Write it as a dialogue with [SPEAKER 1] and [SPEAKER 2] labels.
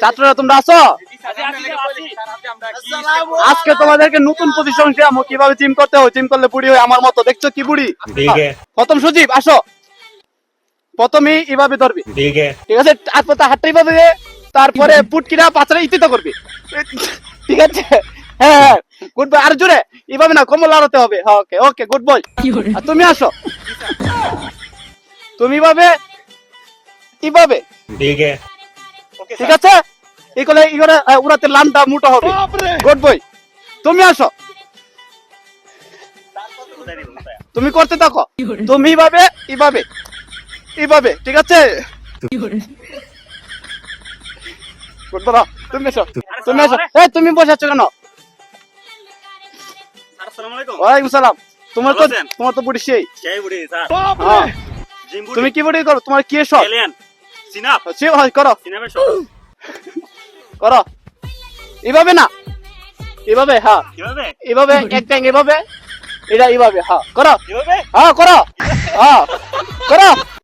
[SPEAKER 1] ছাত্ররা তোমরা আছো? আজকে তোমাদেরকে নতুন পজিশন দেওয়া কীভাবে জিম করতে হয় জিম করলে বুড়ি হয় আমার মতো দেখছ কি বুড়ি? প্রথম সজীব আসো। প্রথমে এভাবে ধরবি। ঠিক আছে তারপর তার হাতটা এইভাবে তারপরে পুটকিরা পাথরে ইতিত করবি। ঠিক আছে? হ্যাঁ হ্যাঁ গুড বয় আর জোরে। এভাবে না কোমল আড়াতে হবে। ওকে ওকে গুড বয় আর তুমি আসো। তুমি এভাবে এভাবে।
[SPEAKER 2] ঠিক আছে
[SPEAKER 1] ঠিক আছে? এগুলো এগুলো উড়াতে লামটা মোটা হবে। গুড বয় তুমি আসো। তুমি করতে থাকো। তুমি ভাবে এভাবে এভাবে ঠিক আছে? গুড তুমি আসো। তুমি আসো। এই তুমি বসে আছো কেন? ওয়ালাইকুম সালাম। তোমার তো তোমার তো বুড়ি সেই।
[SPEAKER 3] সেই বুড়ি স্যার।
[SPEAKER 1] হ্যাঁ। তুমি কি বুড়ি করো? তোমার কি সব
[SPEAKER 3] সিনাপ
[SPEAKER 1] সে হয় করো
[SPEAKER 3] সিনাপের শট
[SPEAKER 1] করো এভাবে না এভাবে হ্যাঁ
[SPEAKER 3] কীভাবে
[SPEAKER 1] এভাবে এক ট্যাং এভাবে এটা এভাবে হ্যাঁ করো
[SPEAKER 3] কীভাবে
[SPEAKER 1] হ্যাঁ করো হ্যাঁ করো